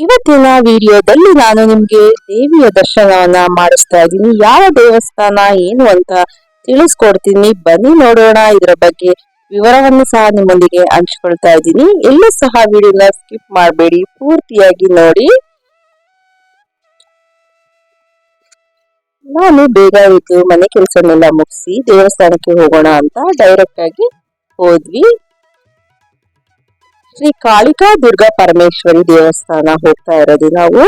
ಇವತ್ತಿನ ವಿಡಿಯೋದಲ್ಲಿ ನಾನು ನಿಮ್ಗೆ ದೇವಿಯ ದರ್ಶನವನ್ನ ಮಾಡಿಸ್ತಾ ಇದ್ದೀನಿ. ಯಾವ ದೇವಸ್ಥಾನ, ಏನು ಅಂತ ತಿಳಿಸ್ಕೊಡ್ತೀನಿ. ಬನ್ನಿ ನೋಡೋಣ. ಇದರ ಬಗ್ಗೆ ವಿವರವನ್ನು ಸಹ ನಿಮ್ಮೊಂದಿಗೆ ಹಂಚ್ಕೊಳ್ತಾ ಇದ್ದೀನಿ. ಎಲ್ಲೂ ಸಹ ವಿಡಿಯೋನ ಸ್ಕಿಪ್ ಮಾಡಬೇಡಿ. ಪೂರ್ತಿಯಾಗಿ ನೋಡಿ. ನಾನು ಬೇಗ ಇದ್ದು ಮನೆ ಕೆಲಸನೆಲ್ಲ ಮುಗಿಸಿ ದೇವಸ್ಥಾನಕ್ಕೆ ಹೋಗೋಣ ಅಂತ ಡೈರೆಕ್ಟ್ ಆಗಿ ಹೋದ್ವಿ. ಶ್ರೀ ಕಾಳಿಕಾ ದುರ್ಗಾ ಪರಮೇಶ್ವರಿ ದೇವಸ್ಥಾನ ಹೋಗ್ತಾ ಇರೋದು. ನಾವು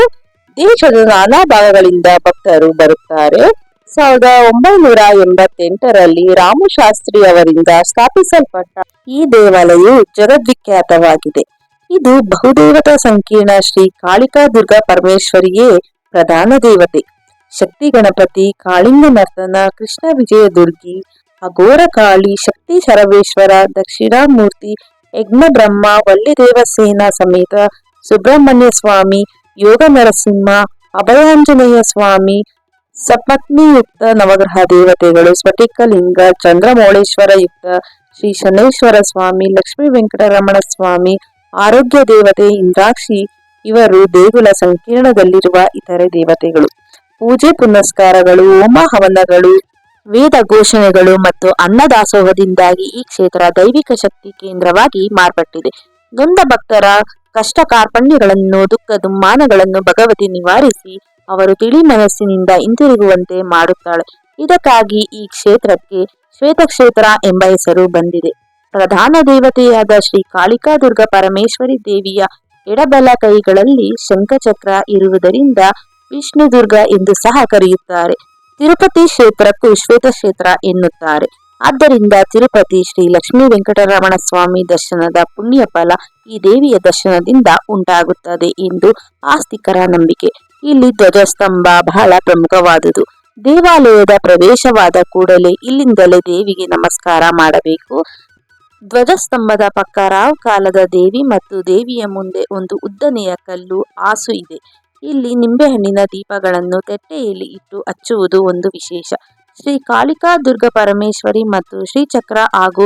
ದೇಶದ ನಾನಾ ಭಾಗಗಳಿಂದ ಭಕ್ತರು ಬರುತ್ತಾರೆ. ಸಾವಿರದ ಒಂಬೈನೂರ ಎಂಬತ್ತೆಂಟರಲ್ಲಿ ರಾಮಶಾಸ್ತ್ರಿ ಅವರಿಂದ ಸ್ಥಾಪಿಸಲ್ಪಟ್ಟ ಈ ದೇವಾಲಯವು ಜಗದ್ವಿಖ್ಯಾತವಾಗಿದೆ. ಇದು ಬಹುದೇವತಾ ಸಂಕೀರ್ಣ ಶ್ರೀ ಕಾಳಿಕಾ ದುರ್ಗಾ ಪರಮೇಶ್ವರಿಯೇ ಪ್ರಧಾನ ದೇವತೆ. ಶಕ್ತಿ ಗಣಪತಿ ಕಾಳಿಂಗ ನರ್ತನ ಕೃಷ್ಣ ವಿಜಯ ದುರ್ಗಿ, ಅಘೋರ ಕಾಳಿ, ಶಕ್ತಿ ಶರವೇಶ್ವರ, ದಕ್ಷಿಣಾಮೂರ್ತಿ ಯಜ್ಞ ಬ್ರಹ್ಮ ವಲ್ಲಿದೇವಸೇನ ಸಮೇತ ಸುಬ್ರಹ್ಮಣ್ಯ ಸ್ವಾಮಿ ಯೋಗ ನರಸಿಂಹ ಅಭಯಾಂಜನೇಯ ಸ್ವಾಮಿ ಸಪತ್ನಿಯುಕ್ತ ನವಗ್ರಹ ದೇವತೆಗಳು, ಸ್ಫಟಿಕಲಿಂಗ, ಚಂದ್ರಮೌಳೇಶ್ವರ ಯುಕ್ತ, ಶ್ರೀ ಶನೇಶ್ವರ ಸ್ವಾಮಿ, ಲಕ್ಷ್ಮೀ ವೆಂಕಟರಮಣ ಸ್ವಾಮಿ, ಆರೋಗ್ಯ ದೇವತೆ, ಇಂದ್ರಾಕ್ಷಿ, ಇವರು ದೇಗುಲ ಸಂಕೀರ್ಣದಲ್ಲಿರುವ ಇತರೆ ದೇವತೆಗಳು. ಪೂಜೆ ಪುನಸ್ಕಾರಗಳು, ಹೋಮ ಹವನಗಳು ವೇದ ಘೋಷಣೆಗಳು ಮತ್ತು ಅನ್ನದಾಸೋಹದಿಂದಾಗಿ ಈ ಕ್ಷೇತ್ರ ದೈವಿಕ ಶಕ್ತಿ ಕೇಂದ್ರವಾಗಿ ಮಾರ್ಪಟ್ಟಿದೆ. ನೊಂದ ಭಕ್ತರ ಕಷ್ಟ ಕಾರ್ಪಣ್ಯಗಳನ್ನು ದುಃಖ ದುಮ್ಮಾನಗಳನ್ನು ಭಗವತಿ ನಿವಾರಿಸಿ ಅವರು ತಿಳಿ ಮನಸ್ಸಿನಿಂದ ಹಿಂತಿರುಗುವಂತೆ ಮಾಡುತ್ತಾಳೆ. ಇದಕ್ಕಾಗಿ ಈ ಕ್ಷೇತ್ರಕ್ಕೆ ಶ್ವೇತಕ್ಷೇತ್ರ ಎಂಬ ಹೆಸರು ಬಂದಿದೆ. ಪ್ರಧಾನ ದೇವತೆಯಾದ ಶ್ರೀ ಕಾಳಿಕಾ ದುರ್ಗ ಪರಮೇಶ್ವರಿ ದೇವಿಯ ಎಡಬಲ ಕೈಗಳಲ್ಲಿ ಶಂಖಚಕ್ರ ಇರುವುದರಿಂದ ವಿಷ್ಣು ದುರ್ಗ ಎಂದು ಸಹ ಕರೆಯುತ್ತಾರೆ. ತಿರುಪತಿ ಕ್ಷೇತ್ರಕ್ಕೂ ಶ್ವೇತ ಕ್ಷೇತ್ರ ಎನ್ನುತ್ತಾರೆ. ಆದ್ದರಿಂದ ತಿರುಪತಿ ಶ್ರೀ ಲಕ್ಷ್ಮೀ ವೆಂಕಟರಮಣ ಸ್ವಾಮಿ ದರ್ಶನದ ಪುಣ್ಯ ಫಲ ಈ ದೇವಿಯ ದರ್ಶನದಿಂದ ಉಂಟಾಗುತ್ತದೆ ಎಂದು ಆಸ್ತಿಕರ ನಂಬಿಕೆ. ಇಲ್ಲಿ ಧ್ವಜಸ್ತಂಭ ಬಹಳ ಪ್ರಮುಖವಾದುದು. ದೇವಾಲಯದ ಪ್ರವೇಶವಾದ ಕೂಡಲೇ ಇಲ್ಲಿಂದಲೇ ದೇವಿಗೆ ನಮಸ್ಕಾರ ಮಾಡಬೇಕು. ಧ್ವಜಸ್ತಂಭದ ಪಕ್ಕ ರಾವ್ ಕಾಲದ ದೇವಿ ಮತ್ತು ದೇವಿಯ ಮುಂದೆ ಒಂದು ಉದ್ದನೆಯ ಕಲ್ಲು ಆಸು ಇದೆ. ಇಲ್ಲಿ ನಿಂಬೆಹಣ್ಣಿನ ದೀಪಗಳನ್ನು ತೆಟ್ಟೆಯಲ್ಲಿ ಇಟ್ಟು ಹಚ್ಚುವುದು ಒಂದು ವಿಶೇಷ. ಶ್ರೀ ಕಾಳಿಕಾ ದುರ್ಗ ಪರಮೇಶ್ವರಿ ಮತ್ತು ಶ್ರೀಚಕ್ರ ಹಾಗೂ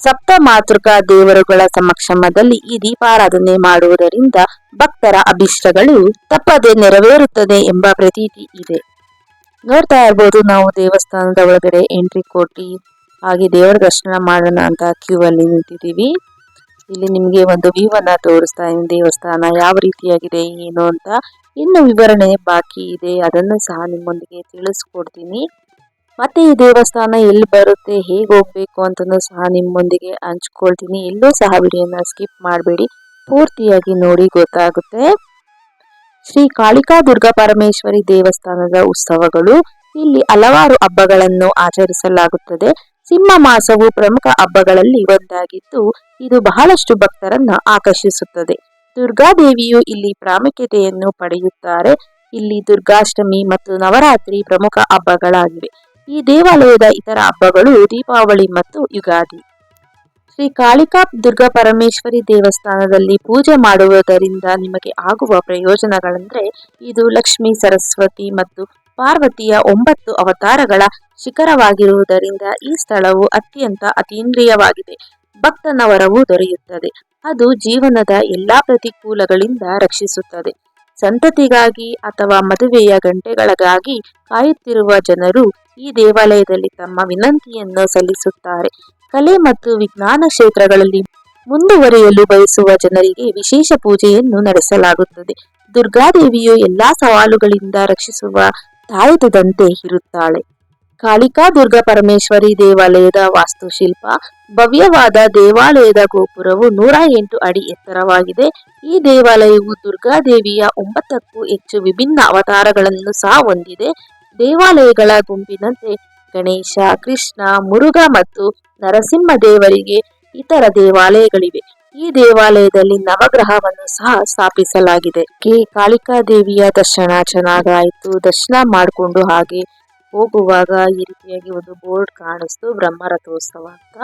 ಸಪ್ತ ಮಾತೃಕಾ ದೇವರುಗಳ ಸಮಕ್ಷಮದಲ್ಲಿ ಈ ದೀಪಾರಾಧನೆ ಮಾಡುವುದರಿಂದ ಭಕ್ತರ ಅಭಿಷ್ಟಗಳು ತಪ್ಪದೆ ನೆರವೇರುತ್ತದೆ ಎಂಬ ಪ್ರತೀತಿ ಇದೆ. ನೋಡ್ತಾ ಇರ್ಬೋದು, ನಾವು ದೇವಸ್ಥಾನದ ಒಳಗಡೆ ಎಂಟ್ರಿ ಕೊಟ್ಟು, ಹಾಗೆ ದೇವರ ದರ್ಶನ ಮಾಡೋಣ ಅಂತ ಕ್ಯೂ ಅಲ್ಲಿ ನಿಂತಿದ್ದೀವಿ. ಇಲ್ಲಿ ನಿಮಗೆ ಒಂದು ವ್ಯೂ ಅನ್ನ ತೋರಿಸ್ತಾ ಇದ್ದೀನಿ. ದೇವಸ್ಥಾನ ಯಾವ ರೀತಿಯಾಗಿದೆ, ಏನು ಅಂತ. ಇನ್ನು ವಿವರಣೆ ಬಾಕಿ ಇದೆ. ಅದನ್ನು ಸಹ ನಿಮ್ಮೊಂದಿಗೆ ತಿಳಿಸ್ಕೊಡ್ತೀನಿ. ಮತ್ತೆ ಈ ದೇವಸ್ಥಾನ ಎಲ್ಲಿ ಬರುತ್ತೆ, ಹೇಗೆ ಹೋಗ್ಬೇಕು ಅಂತಲೂ ಸಹ ನಿಮ್ಮೊಂದಿಗೆ ಹಂಚ್ಕೊಳ್ತೀನಿ. ಎಲ್ಲೂ ಸಹ ವಿಡಿಯೋನ ಸ್ಕಿಪ್ ಮಾಡಬೇಡಿ. ಪೂರ್ತಿಯಾಗಿ ನೋಡಿ ಗೊತ್ತಾಗುತ್ತೆ. ಶ್ರೀ ಕಾಳಿಕಾ ದುರ್ಗಾ ಪರಮೇಶ್ವರಿ ದೇವಸ್ಥಾನದ ಉತ್ಸವಗಳು. ಇಲ್ಲಿ ಹಲವಾರು ಹಬ್ಬಗಳನ್ನು ಆಚರಿಸಲಾಗುತ್ತದೆ. ಸಿಂಹ ಮಾಸವು ಪ್ರಮುಖ ಹಬ್ಬಗಳಲ್ಲಿ ಒಂದಾಗಿದ್ದು, ಇದು ಬಹಳಷ್ಟು ಭಕ್ತರನ್ನ ಆಕರ್ಷಿಸುತ್ತದೆ. ದುರ್ಗಾದೇವಿಯು ಇಲ್ಲಿ ಪ್ರಾಮುಖ್ಯತೆಯನ್ನು ಪಡೆಯುತ್ತಾರೆ. ಇಲ್ಲಿ ದುರ್ಗಾಷ್ಟಮಿ ಮತ್ತು ನವರಾತ್ರಿ ಪ್ರಮುಖ ಹಬ್ಬಗಳಾಗಿವೆ. ಈ ದೇವಾಲಯದ ಇತರ ಹಬ್ಬಗಳು ದೀಪಾವಳಿ ಮತ್ತು ಯುಗಾದಿ. ಶ್ರೀ ಕಾಳಿಕಾ ದುರ್ಗಾ ಪರಮೇಶ್ವರಿ ದೇವಸ್ಥಾನದಲ್ಲಿ ಪೂಜೆ ಮಾಡುವುದರಿಂದ ನಿಮಗೆ ಆಗುವ ಪ್ರಯೋಜನಗಳೆಂದರೆ, ಇದು ಲಕ್ಷ್ಮಿ, ಸರಸ್ವತಿ ಮತ್ತು ಪಾರ್ವತಿಯ ಒಂಬತ್ತು ಅವತಾರಗಳ ಶಿಖರವಾಗಿರುವುದರಿಂದ ಈ ಸ್ಥಳವು ಅತ್ಯಂತ ಅತೀಂದ್ರಿಯವಾಗಿದೆ. ಭಕ್ತನ ವರವು ದೊರೆಯುತ್ತದೆ. ಅದು ಜೀವನದ ಎಲ್ಲಾ ಪ್ರತಿಕೂಲಗಳಿಂದ ರಕ್ಷಿಸುತ್ತದೆ. ಸಂತತಿಗಾಗಿ ಅಥವಾ ಮದುವೆಯ ಗಂಟೆಗಳಿಗಾಗಿ ಕಾಯುತ್ತಿರುವ ಜನರು ಈ ದೇವಾಲಯದಲ್ಲಿ ತಮ್ಮ ವಿನಂತಿಯನ್ನು ಸಲ್ಲಿಸುತ್ತಾರೆ. ಕಲೆ ಮತ್ತು ವಿಜ್ಞಾನ ಕ್ಷೇತ್ರಗಳಲ್ಲಿ ಮುಂದುವರಿಯಲು ಬಯಸುವ ಜನರಿಗೆ ವಿಶೇಷ ಪೂಜೆಯನ್ನು ನಡೆಸಲಾಗುತ್ತದೆ. ದುರ್ಗಾದೇವಿಯು ಎಲ್ಲಾ ಸವಾಲುಗಳಿಂದ ರಕ್ಷಿಸುವ ತಾಯತದಂತೆ ಇರುತ್ತಾಳೆ. ಕಾಳಿಕಾ ದುರ್ಗ ಪರಮೇಶ್ವರಿ ದೇವಾಲಯದ ವಾಸ್ತುಶಿಲ್ಪ, ಭವ್ಯವಾದ ದೇವಾಲಯದ ಗೋಪುರವು ನೂರ ಎಂಟು ಅಡಿ ಎತ್ತರವಾಗಿದೆ. ಈ ದೇವಾಲಯವು ದುರ್ಗಾದೇವಿಯ ಒಂಬತ್ತಕ್ಕೂ ಹೆಚ್ಚು ವಿಭಿನ್ನ ಅವತಾರಗಳನ್ನು ಸಹ ಹೊಂದಿದೆ. ದೇವಾಲಯಗಳ ಗುಂಪಿನಂತೆ ಗಣೇಶ, ಕೃಷ್ಣ, ಮುರುಘ ಮತ್ತು ನರಸಿಂಹ ದೇವರಿಗೆ ಇತರ ದೇವಾಲಯಗಳಿವೆ. ಈ ದೇವಾಲಯದಲ್ಲಿ ನವಗ್ರಹವನ್ನು ಸಹ ಸ್ಥಾಪಿಸಲಾಗಿದೆ. ಕೆ. ಕಾಳಿಕಾ ದೇವಿಯ ದರ್ಶನ ಚೆನ್ನಾಗಾಯಿತು. ದರ್ಶನ ಮಾಡಿಕೊಂಡು ಹಾಗೆ ಹೋಗುವಾಗ ಈ ರೀತಿಯಾಗಿ ಒಂದು ಬೋರ್ಡ್ ಕಾಣಿಸ್ತು ಬ್ರಹ್ಮರಥೋತ್ಸವ ಅಂತ.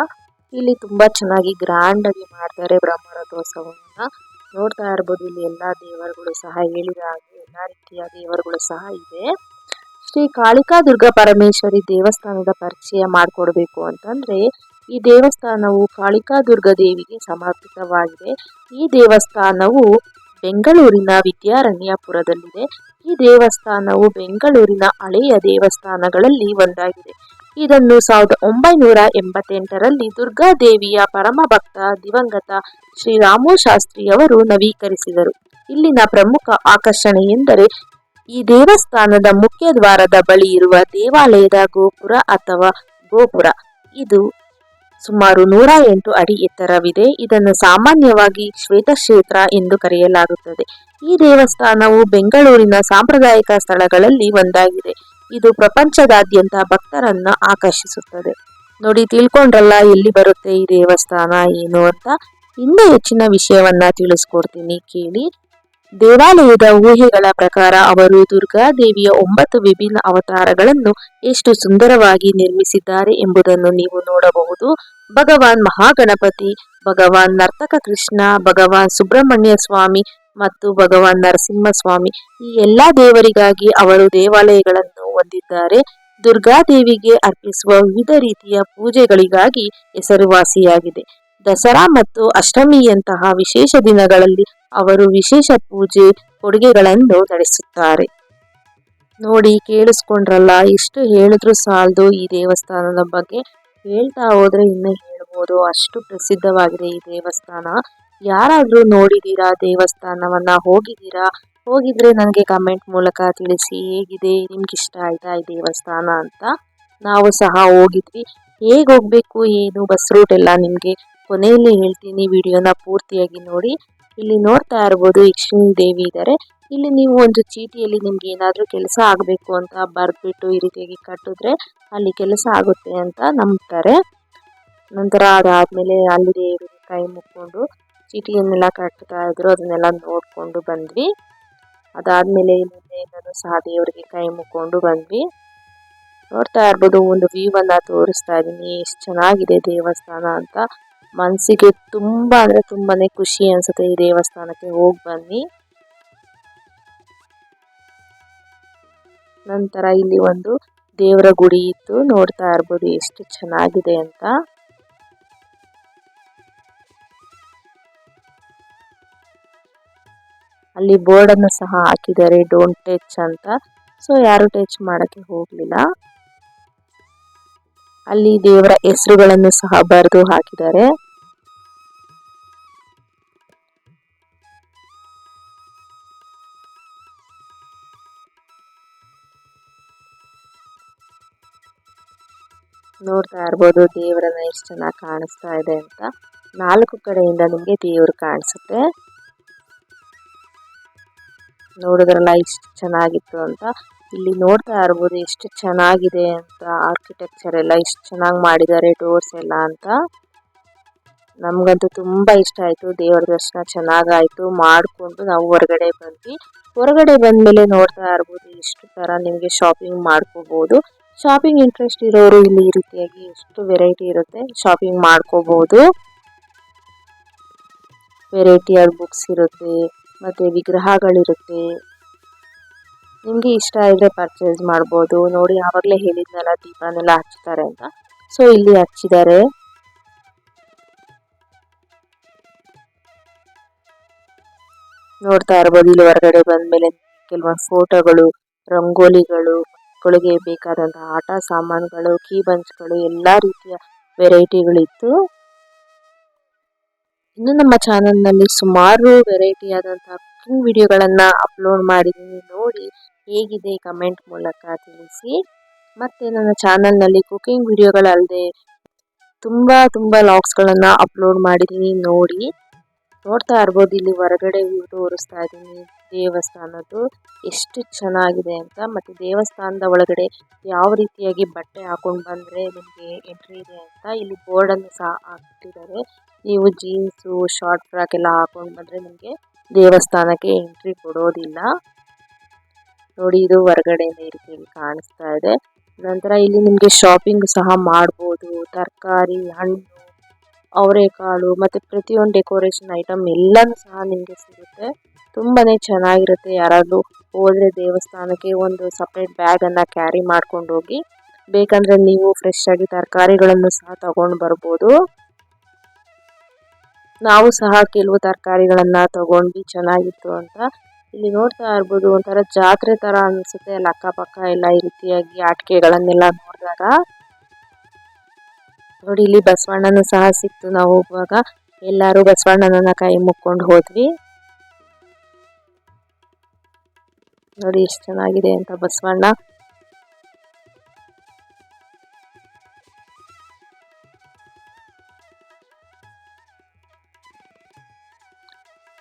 ಇಲ್ಲಿ ತುಂಬಾ ಚೆನ್ನಾಗಿ ಗ್ರ್ಯಾಂಡ್ ಆಗಿ ಮಾಡ್ತಾರೆ ಬ್ರಹ್ಮರಥೋತ್ಸವವನ್ನ ನೋಡ್ತಾ ಇರ್ಬೋದು, ಇಲ್ಲಿ ಎಲ್ಲಾ ದೇವರುಗಳು ಸಹ ಹೇಳಿದ ಹಾಗೆ ಎಲ್ಲಾ ರೀತಿಯ ದೇವರುಗಳು ಸಹ ಇದೆ. ಶ್ರೀ ಕಾಳಿಕಾ ದುರ್ಗಾ ಪರಮೇಶ್ವರಿ ದೇವಸ್ಥಾನದ ಪರಿಚಯ ಮಾಡಿಕೊಡ್ಬೇಕು ಅಂತಂದ್ರೆ ಈ ದೇವಸ್ಥಾನವು ಕಾಳಿಕಾ ದುರ್ಗ ದೇವಿಗೆ ಸಮರ್ಪಿತವಾಗಿದೆ. ಈ ದೇವಸ್ಥಾನವು ಬೆಂಗಳೂರಿನ ವಿದ್ಯಾರಣ್ಯಪುರದಲ್ಲಿದೆ. ಈ ದೇವಸ್ಥಾನವು ಬೆಂಗಳೂರಿನ ಹಳೆಯ ದೇವಸ್ಥಾನಗಳಲ್ಲಿ ಒಂದಾಗಿದೆ. ಇದನ್ನು ಸಾವಿರದ ಒಂಬೈನೂರ ಎಂಬತ್ತೆಂಟರಲ್ಲಿ ದುರ್ಗಾದೇವಿಯ ಪರಮ ಭಕ್ತ ದಿವಂಗತ ಶ್ರೀರಾಮು ಶಾಸ್ತ್ರಿಯವರು ನವೀಕರಿಸಿದರು. ಇಲ್ಲಿನ ಪ್ರಮುಖ ಆಕರ್ಷಣೆ ಎಂದರೆ ಈ ದೇವಸ್ಥಾನದ ಮುಖ್ಯ ದ್ವಾರದ ಬಳಿ ಇರುವ ದೇವಾಲಯದ ಗೋಪುರ ಅಥವಾ ಗೋಪುರ. ಇದು ಸುಮಾರು ನೂರ ಎಂಟು ಅಡಿ ಎತ್ತರವಿದೆ. ಇದನ್ನು ಸಾಮಾನ್ಯವಾಗಿ ಶ್ವೇತಕ್ಷೇತ್ರ ಎಂದು ಕರೆಯಲಾಗುತ್ತದೆ. ಈ ದೇವಸ್ಥಾನವು ಬೆಂಗಳೂರಿನ ಸಾಂಪ್ರದಾಯಿಕ ಸ್ಥಳಗಳಲ್ಲಿ ಒಂದಾಗಿದೆ. ಇದು ಪ್ರಪಂಚದಾದ್ಯಂತ ಭಕ್ತರನ್ನ ಆಕರ್ಷಿಸುತ್ತದೆ. ನೋಡಿ, ತಿಳ್ಕೊಂಡ್ರಲ್ಲ ಎಲ್ಲಿ ಬರುತ್ತೆ ಈ ದೇವಸ್ಥಾನ ಏನು ಅಂತ. ಇನ್ನೂ ಹೆಚ್ಚಿನ ವಿಷಯವನ್ನ ತಿಳಿಸ್ಕೊಡ್ತೀನಿ. ಕೇಳಿ. ದೇವಾಲಯದ ಊಹೆಗಳ ಪ್ರಕಾರ ಅವರು ದುರ್ಗಾದೇವಿಯ ಒಂಬತ್ತು ವಿಭಿನ್ನ ಅವತಾರಗಳನ್ನು ಎಷ್ಟು ಸುಂದರವಾಗಿ ನಿರ್ಮಿಸಿದ್ದಾರೆ ಎಂಬುದನ್ನು ನೀವು ನೋಡಬಹುದು. ಭಗವಾನ್ ಮಹಾಗಣಪತಿ, ಭಗವಾನ್ ನರ್ತಕ ಕೃಷ್ಣ, ಭಗವಾನ್ ಸುಬ್ರಹ್ಮಣ್ಯ ಸ್ವಾಮಿ ಮತ್ತು ಭಗವಾನ್ ನರಸಿಂಹಸ್ವಾಮಿ ಈ ಎಲ್ಲಾ ದೇವರಿಗಾಗಿ ಅವರು ದೇವಾಲಯಗಳನ್ನು ಹೊಂದಿದ್ದಾರೆ. ದುರ್ಗಾದೇವಿಗೆ ಅರ್ಪಿಸುವ ವಿವಿಧ ರೀತಿಯ ಪೂಜೆಗಳಿಗಾಗಿ ಹೆಸರುವಾಸಿಯಾಗಿದೆ. ದಸರಾ ಮತ್ತು ಅಷ್ಟಮಿಯಂತಹ ವಿಶೇಷ ದಿನಗಳಲ್ಲಿ ಅವರು ವಿಶೇಷ ಪೂಜೆ ಕೊಡುಗೆಗಳನ್ನು ನಡೆಸುತ್ತಾರೆ ನೋಡಿ, ಕೇಳಿಸ್ಕೊಂಡ್ರಲ್ಲ, ಎಷ್ಟು ಹೇಳಿದ್ರು ಸಾಲದು ಈ ದೇವಸ್ಥಾನದ ಬಗ್ಗೆ. ಹೇಳ್ತಾ ಹೋದ್ರೆ ಇನ್ನು ಹೇಳ್ಬೋದು, ಅಷ್ಟು ಪ್ರಸಿದ್ಧವಾಗಿದೆ ಈ ದೇವಸ್ಥಾನ. ಯಾರಾದರೂ ನೋಡಿದ್ದೀರಾ ದೇವಸ್ಥಾನವನ್ನ, ಹೋಗಿದ್ದೀರಾ? ಹೋಗಿದ್ರೆ ನನಗೆ ಕಮೆಂಟ್ ಮೂಲಕ ತಿಳಿಸಿ, ಹೇಗಿದೆ ನಿಮ್ಗೆ ಇಷ್ಟ ಆಯ್ತಾ ಈ ದೇವಸ್ಥಾನ ಅಂತ? ನಾವು ಸಹ ಹೋಗಿದ್ವಿ. ಹೇಗೆ ಹೋಗ್ಬೇಕು, ಏನು, ಬಸ್ ರೂಟ್ ಎಲ್ಲ ನಿಮಗೆ? ಕೊನೆಯಲ್ಲಿ ಹೇಳ್ತೀನಿ ವಿಡಿಯೋನ ಪೂರ್ತಿಯಾಗಿ ನೋಡಿ. ಇಲ್ಲಿ ನೋಡ್ತಾ ಇರ್ಬೋದು ಯಕ್ಷಿಣಿ ದೇವಿ ಇದ್ದಾರೆ ಇಲ್ಲಿ ನೀವು ಒಂದು ಚೀಟಿಯಲ್ಲಿ ನಿಮ್ಗೆ ಏನಾದರೂ ಕೆಲಸ ಆಗಬೇಕು ಅಂತ ಬರೆದ್ಬಿಟ್ಟು ಈ ರೀತಿಯಾಗಿ ಕಟ್ಟಿದ್ರೆ ಅಲ್ಲಿ ಕೆಲಸ ಆಗುತ್ತೆ ಅಂತ ನಂಬ್ತಾರೆ. ನಂತರ ಅದಾದಮೇಲೆ ಅಲ್ಲಿ ದೇವರಿಗೆ ಕೈ ಮುಕ್ಕೊಂಡು ಚೀಟಿಯನ್ನೆಲ್ಲ ಕಟ್ತಾ ಇದ್ರು, ಅದನ್ನೆಲ್ಲ ನೋಡ್ಕೊಂಡು ಬಂದ್ವಿ. ಅದಾದಮೇಲೆ ಮುಂದೆ ಸಹ ದೇವರಿಗೆ ಕೈ ಮುಕ್ಕೊಂಡು ಬಂದ್ವಿ. ನೋಡ್ತಾ ಇರ್ಬೋದು, ಒಂದು ವ್ಯೂ ತೋರಿಸ್ತಾ ಇದ್ದೀನಿ ಎಷ್ಟು ಚೆನ್ನಾಗಿದೆ ದೇವಸ್ಥಾನ ಅಂತ. ಮನಸ್ಸಿಗೆ ತುಂಬಾ ಅಂದ್ರೆ ತುಂಬಾನೇ ಖುಷಿ ಅನಿಸುತ್ತೆ ಈ ದೇವಸ್ಥಾನಕ್ಕೆ ಹೋಗಿ ಬನ್ನಿ. ನಂತರ ಇಲ್ಲಿ ಒಂದು ದೇವರ ಗುಡಿ ಇತ್ತು, ನೋಡ್ತಾ ಇರ್ಬೋದು ಎಷ್ಟು ಚೆನ್ನಾಗಿದೆ ಅಂತ. ಅಲ್ಲಿ ಬೋರ್ಡ್ ಅನ್ನು ಸಹ ಹಾಕಿದ್ದಾರೆ ಡೋಂಟ್ ಟಚ್ ಅಂತ. ಸೊ ಯಾರು ಟಚ್ ಮಾಡಕ್ಕೆ ಹೋಗ್ಲಿಲ್ಲ. ಅಲ್ಲಿ ದೇವರ ಹೆಸರುಗಳನ್ನು ಸಹ ಬರೆದು ಹಾಕಿದ್ದಾರೆ. ನೋಡ್ತಾ ಇರ್ಬೋದು ದೇವರನ್ನ ಎಷ್ಟು ಚೆನ್ನಾಗಿ ಕಾಣಿಸ್ತಾ ಇದೆ ಅಂತ. ನಾಲ್ಕು ಕಡೆಯಿಂದ ನಿಮಗೆ ದೇವರು ಕಾಣಿಸುತ್ತೆ. ನೋಡಿದ್ರಲ್ಲ ಇಷ್ಟು ಚೆನ್ನಾಗಿತ್ತು ಅಂತ. ಇಲ್ಲಿ ನೋಡ್ತಾ ಇರ್ಬೋದು ಎಷ್ಟು ಚೆನ್ನಾಗಿದೆ ಅಂತ ಆರ್ಕಿಟೆಕ್ಚರ್ ಎಲ್ಲ ಇಷ್ಟು ಚೆನ್ನಾಗಿ ಮಾಡಿದ್ದಾರೆ ಡೋರ್ಸ್ ಎಲ್ಲ ಅಂತ. ನಮಗಂತೂ ತುಂಬಾ ಇಷ್ಟ ಆಯ್ತು, ದೇವರ ದರ್ಶನ ಚೆನ್ನಾಗಾಯ್ತು, ಮಾಡಿಕೊಂಡು ನಾವು ಹೊರಗಡೆ ಬಂದ್ವಿ. ಹೊರಗಡೆ ಬಂದ ಮೇಲೆ ನೋಡ್ತಾ ಇರ್ಬೋದು ಎಷ್ಟು ತರ ನಿಮಗೆ ಶಾಪಿಂಗ್ ಮಾಡ್ಕೋಬಹುದು ಶಾಪಿಂಗ್ ಇಂಟ್ರೆಸ್ಟ್ ಇರೋರು ಇಲ್ಲಿ ಈ ರೀತಿಯಾಗಿ ಎಷ್ಟು ವೆರೈಟಿ ಇರುತ್ತೆ ಶಾಪಿಂಗ್ ಮಾಡ್ಕೋಬಹುದು ವೆರೈಟಿಯಾದ ಬುಕ್ಸ್ ಇರುತ್ತೆ, ಮತ್ತೆ ವಿಗ್ರಹಗಳಿರುತ್ತೆ. ನಿಮಗೆ ಇಷ್ಟ ಇದ್ರೆ ಪರ್ಚೇಸ್ ಮಾಡ್ಬೋದು. ನೋಡಿ ಆವಾಗಲೇ ಹೇಳಿದ್ನಲ್ಲ ದೀಪನೆಲ್ಲ ಹಚ್ತಾರೆ ಅಂತ. ಸೊ ಇಲ್ಲಿ ಹಚ್ಚಿದ್ದಾರೆ. ನೋಡ್ತಾ ಇರ್ಬೋದು, ಇಲ್ಲಿ ಹೊರಗಡೆ ಬಂದ್ಮೇಲೆ ಕೆಲವೊಂದು ಫೋಟೋಗಳು ರಂಗೋಲಿಗಳು ಮಕ್ಕಳಿಗೆ ಬೇಕಾದಂತಹ ಆಟ ಸಾಮಾನುಗಳು ಕೀ ಬಂಚ್ಗಳು ಎಲ್ಲಾ ರೀತಿಯ ವೆರೈಟಿಗಳಿತ್ತು ಇನ್ನು ನಮ್ಮ ಚಾನಲ್ನಲ್ಲಿ ಸುಮಾರು ವೆರೈಟಿ ಆದಂತಹ ಕುಕಿಂಗ್ ವಿಡಿಯೋಗಳನ್ನ ಅಪ್ಲೋಡ್ ಮಾಡಿದ್ದೀನಿ ನೋಡಿ ಹೇಗಿದೆ ಕಮೆಂಟ್ ಮೂಲಕ ತಿಳಿಸಿ. ಮತ್ತು ನನ್ನ ಚಾನಲ್ನಲ್ಲಿ ಕುಕಿಂಗ್ ವಿಡಿಯೋಗಳಲ್ಲದೆ ತುಂಬ ತುಂಬ ಲಾಗ್ಸ್ಗಳನ್ನು ಅಪ್ಲೋಡ್ ಮಾಡಿದ್ದೀನಿ ನೋಡಿ. ನೋಡ್ತಾ ಇರ್ಬೋದು, ಇಲ್ಲಿ ಹೊರಗಡೆ ವ್ಯೂ ತೋರಿಸ್ತಾ ಇದ್ದೀನಿ. ದೇವಸ್ಥಾನದ್ದು ಎಷ್ಟು ಚೆನ್ನಾಗಿದೆ ಅಂತ. ಮತ್ತು ದೇವಸ್ಥಾನದ ಒಳಗಡೆ ಯಾವ ರೀತಿಯಾಗಿ ಬಟ್ಟೆ ಹಾಕೊಂಡು ಬಂದರೆ ನಿಮಗೆ ಎಂಟ್ರಿ ಇದೆ ಅಂತ. ಇಲ್ಲಿ ಬೋರ್ಡನ್ನು ಸಹ ಹಾಕಿಟ್ಟಿದ್ದಾರೆ ನೀವು ಜೀನ್ಸು ಶಾರ್ಟ್ ಫ್ರಾಕ್ ಎಲ್ಲ ಹಾಕೊಂಡು ಬಂದರೆ ನಿಮಗೆ ದೇವಸ್ಥಾನಕ್ಕೆ ಎಂಟ್ರಿ ಕೊಡೋದಿಲ್ಲ. ನೋಡಿ ಇದು ಹೊರಗಡೆ ಈ ರೀತಿಯಾಗಿ ಕಾಣಿಸ್ತಾ ಇದೆ. ನಂತರ ಇಲ್ಲಿ ನಿಮಗೆ ಶಾಪಿಂಗ್ ಸಹ ಮಾಡ್ಬೋದು. ತರಕಾರಿ, ಹಣ್ಣು, ಅವರೆಕಾಳು ಮತ್ತೆ ಪ್ರತಿಯೊಂದು ಡೆಕೋರೇಷನ್ ಐಟಮ್ ಎಲ್ಲಾನು ಸಹ ನಿಮಗೆ ಸಿಗುತ್ತೆ. ತುಂಬಾನೇ ಚೆನ್ನಾಗಿರುತ್ತೆ. ಯಾರಾದರೂ ಹೋದ್ರೆ ದೇವಸ್ಥಾನಕ್ಕೆ ಒಂದು ಸಪ್ರೇಟ್ ಬ್ಯಾಗ್ ಅನ್ನ ಕ್ಯಾರಿ ಮಾಡ್ಕೊಂಡು ಹೋಗಿ, ಬೇಕಂದ್ರೆ ನೀವು ಫ್ರೆಶ್ ಆಗಿ ತರಕಾರಿಗಳನ್ನು ಸಹ ತಗೊಂಡು ಬರ್ಬೋದು. ನಾವು ಸಹ ಕೆಲವು ತರಕಾರಿಗಳನ್ನ ತಗೊಂಡ್ವಿ, ಚೆನ್ನಾಗಿತ್ತು ಅಂತ. ಇಲ್ಲಿ ನೋಡ್ತಾ ಇರಬಹುದು ಒಂತರ ಜಾತ್ರೆ ತರ ಅನ್ಸುತ್ತೆ. ಅಲ್ಲಿ ಅಕ್ಕ ಪಕ್ಕ ಎಲ್ಲ ಈ ರೀತಿಯಾಗಿ ಆಟಿಕೆಗಳನ್ನೆಲ್ಲ ನೋಡಿದಾಗ. ನೋಡಿ, ಇಲ್ಲಿ ಬಸವಣ್ಣನ ಸಹ ಸಿಕ್ತು. ನಾವು ಹೋಗುವಾಗ ಎಲ್ಲಾರು ಬಸವಣ್ಣನ ಕೈ ಮುಕ್ಕೊಂಡು ಹೋದ್ವಿ. ನೋಡಿ ಎಷ್ಟು ಚೆನ್ನಾಗಿದೆ ಅಂತ ಬಸವಣ್ಣ.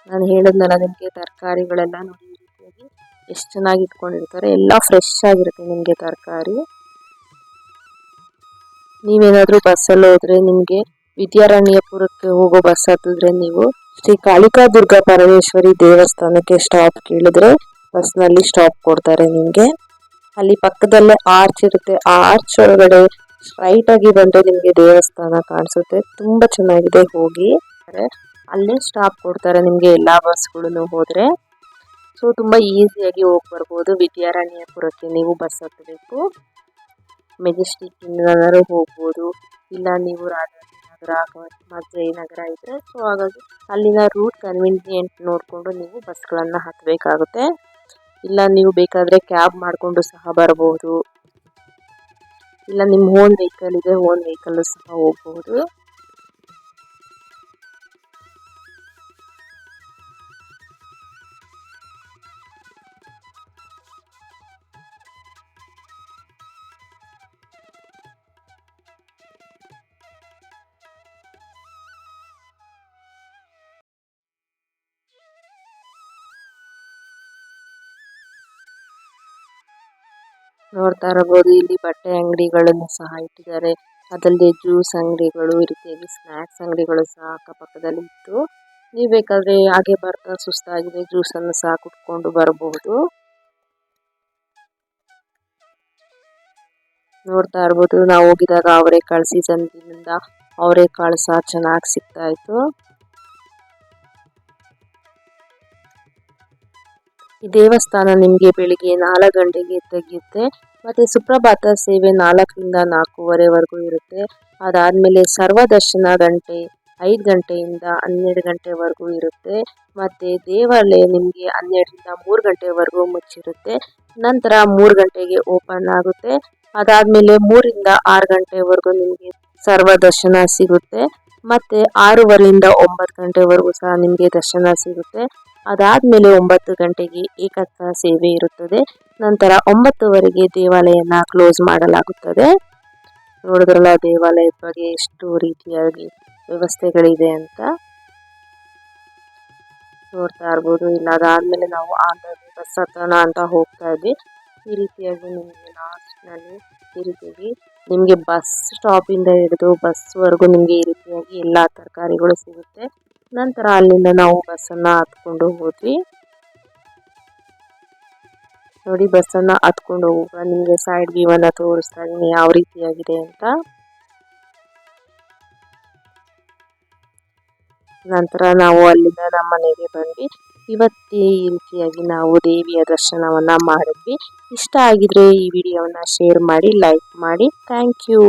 ನಾನು ಹೇಳಿದ್ನಲ್ಲ ನಿಮಗೆ ತರಕಾರಿಗಳೆಲ್ಲ ನೋಡಿ ಎಷ್ಟು ಚೆನ್ನಾಗಿ ಇಟ್ಕೊಂಡಿರ್ತಾರೆ. ಎಲ್ಲ ಫ್ರೆಶ್ ಆಗಿರುತ್ತೆ ನಿಮಗೆ ತರಕಾರಿ. ನೀವೇನಾದರೂ ಬಸ್ಸಲ್ಲಿ ಹೋದರೆ ನಿಮಗೆ ವಿದ್ಯಾರಣ್ಯಪುರಕ್ಕೆ ಹೋಗೋ ಬಸ್ ಹತ್ತಿದ್ರೆ ನೀವು ಶ್ರೀ ಕಾಳಿಕಾ ದುರ್ಗಾ ಪರಮೇಶ್ವರಿ ದೇವಸ್ಥಾನಕ್ಕೆ ಸ್ಟಾಪ್ ಕೇಳಿದ್ರೆ ಬಸ್ನಲ್ಲಿ ಸ್ಟಾಪ್ ಕೊಡ್ತಾರೆ ನಿಮಗೆ. ಅಲ್ಲಿ ಪಕ್ಕದಲ್ಲೇ ಆರ್ಚ್ ಇರುತ್ತೆ. ಆ ಆರ್ಚ್ ಒಳಗಡೆ ಸ್ಟ್ರೈಟ್ ಆಗಿ ಬಂದರೆ ನಿಮಗೆ ದೇವಸ್ಥಾನ ಕಾಣಿಸುತ್ತೆ. ತುಂಬ ಚೆನ್ನಾಗಿದೆ. ಹೋಗಿ. ಅಲ್ಲೇ ಸ್ಟಾಪ್ ಕೊಡ್ತಾರೆ ನಿಮಗೆ ಎಲ್ಲ ಬಸ್ಗಳನ್ನು ಹೋದರೆ. ಸೊ ತುಂಬ ಈಸಿಯಾಗಿ ಹೋಗಿ ಬರ್ಬೋದು. ವಿದ್ಯಾರಣ್ಯಪುರಕ್ಕೆ ನೀವು ಬಸ್ ಹತ್ತಬೇಕು. ಮೆಜೆಸ್ಟಿಕ್ ಇಂದಾದರೂ ಹೋಗ್ಬೋದು. ಇಲ್ಲ ನೀವು ರಾಜಾಜಿನಗರ ಅಥವಾ ಜಯನಗರ ಇದ್ದರೆ ಸೊ ಹಾಗಾಗಿ ಅಲ್ಲಿನ ರೂಟ್ ಕನ್ವೀನಿಯಂಟ್ ನೋಡಿಕೊಂಡು ನೀವು ಬಸ್ಗಳನ್ನು ಹತ್ತಬೇಕಾಗುತ್ತೆ ಇಲ್ಲ ನೀವು ಬೇಕಾದರೆ ಕ್ಯಾಬ್ ಮಾಡಿಕೊಂಡು ಸಹ ಬರ್ಬೋದು. ಇಲ್ಲ ನಿಮ್ಮ ಓನ್ ವೆಹಿಕಲ್ ಇದೆ ಓನ್ ವೆಹಿಕಲ್ ಸಹ ಹೋಗ್ಬೋದು. ನೋಡ್ತಾ ಇರಬಹುದು. ಇಲ್ಲಿ ಬಟ್ಟೆ ಅಂಗಡಿಗಳನ್ನು ಸಹ ಇಟ್ಟಿದ್ದಾರೆ. ಅದಲ್ಲದೆ ಜ್ಯೂಸ್ ಅಂಗಡಿಗಳು, ಈ ರೀತಿಯಾಗಿ ಸ್ನಾಕ್ಸ್ ಅಂಗಡಿಗಳು ಸಹ ಅಕ್ಕಪಕ್ಕದಲ್ಲಿ ಇತ್ತು ನೀವು ಬೇಕಾದ್ರೆ ಹಾಗೆ ಬರ್ತಾ ಸುಸ್ತಾಗಿದೆ, ಜ್ಯೂಸ್ ಅನ್ನು ಸಹ ಕುಟ್ಕೊಂಡು ಬರಬಹುದು. ನೋಡ್ತಾ ಇರಬಹುದು. ನಾವು ಹೋಗಿದಾಗ ಅವರೆಕಾಳು ಅವರೇ ಅವರೆಕಾಳು ಸಹ ಚೆನ್ನಾಗಿ ಸಿಗ್ತಾ ಇತ್ತು. ಈ ದೇವಸ್ಥಾನ ನಿಮಗೆ ಬೆಳಿಗ್ಗೆ ನಾಲ್ಕು ಗಂಟೆಗೆ ತೆಗೆಯುತ್ತೆ. ಮತ್ತು ಸುಪ್ರಭಾತ ಸೇವೆ ನಾಲ್ಕರಿಂದ ನಾಲ್ಕೂವರೆವರೆಗೂ ಇರುತ್ತೆ. ಅದಾದಮೇಲೆ ಸರ್ವ ದರ್ಶನ ಗಂಟೆ ಐದು ಗಂಟೆಯಿಂದ ಹನ್ನೆರಡು ಗಂಟೆವರೆಗೂ ಇರುತ್ತೆ. ಮತ್ತು ದೇವಾಲಯ ನಿಮಗೆ ಹನ್ನೆರಡರಿಂದ ಮೂರು ಗಂಟೆವರೆಗೂ ಮುಚ್ಚಿರುತ್ತೆ. ನಂತರ ಮೂರು ಗಂಟೆಗೆ ಓಪನ್ ಆಗುತ್ತೆ. ಅದಾದಮೇಲೆ ಮೂರಿಂದ ಆರು ಗಂಟೆವರೆಗೂ ನಿಮಗೆ ಸರ್ವ ದರ್ಶನ ಸಿಗುತ್ತೆ. ಮತ್ತು ಆರೂವರೆಯಿಂದ ಒಂಬತ್ತು ಗಂಟೆವರೆಗೂ ಸಹ ನಿಮಗೆ ದರ್ಶನ ಸಿಗುತ್ತೆ. ಅದಾದ್ಮೇಲೆ ಒಂಬತ್ತು ಗಂಟೆಗೆ ಏಕತ್ವ ಸೇವೆ ಇರುತ್ತದೆ. ನಂತರ ಒಂಬತ್ತುವರೆಗೆ ದೇವಾಲಯನ ಕ್ಲೋಸ್ ಮಾಡಲಾಗುತ್ತದೆ. ನೋಡಿದ್ರಲ್ಲ, ದೇವಾಲಯದ ಬಗ್ಗೆ ಎಷ್ಟು ರೀತಿಯಾಗಿ ವ್ಯವಸ್ಥೆಗಳಿದೆ ಅಂತ. ನೋಡ್ತಾ ಇರ್ಬೋದು. ಇಲ್ಲ, ಅದಾದ್ಮೇಲೆ ನಾವು ಆಂಧ್ರದಲ್ಲಿ ಬಸ್ ಹತ್ತೋಣ ಅಂತ ಹೋಗ್ತಾ ಇದ್ವಿ. ಈ ರೀತಿಯಾಗಿ ನಿಮಗೆ ಲಾಸ್ಟ್ನಲ್ಲಿ ಈ ರೀತಿಯಾಗಿ ನಿಮಗೆ ಬಸ್ ಸ್ಟಾಪಿಂದ ಹಿಡಿದು ಬಸ್ವರೆಗೂ ನಿಮಗೆ ಈ ರೀತಿಯಾಗಿ ಎಲ್ಲ ತರಕಾರಿಗಳು ಸಿಗುತ್ತೆ. ನಂತರ ಅಲ್ಲಿಂದ ನಾವು ಬಸ್ಸನ್ನು ಹತ್ಕೊಂಡು ಹೋದ್ವಿ. ನೋಡಿ, ಬಸ್ಸನ್ನು ಹತ್ಕೊಂಡು ಹೋಗುವಾಗ ನಿಮಗೆ ಸೈಡ್ ವ್ಯೂವನ್ನು ತೋರಿಸ್ತಾ ಇದ್ದೀನಿ, ಯಾವ ರೀತಿಯಾಗಿದೆ ಅಂತ. ನಂತರ ನಾವು ಅಲ್ಲಿಂದ ನಮ್ಮ ಮನೆಗೆ ಬಂದ್ವಿ. ಇವತ್ತೇ ಈ ರೀತಿಯಾಗಿ ನಾವು ದೇವಿಯ ದರ್ಶನವನ್ನ ಮಾಡಿದ್ವಿ. ಇಷ್ಟ ಆಗಿದ್ರೆ ಈ ವಿಡಿಯೋವನ್ನ ಶೇರ್ ಮಾಡಿ ಲೈಕ್ ಮಾಡಿ. Thank you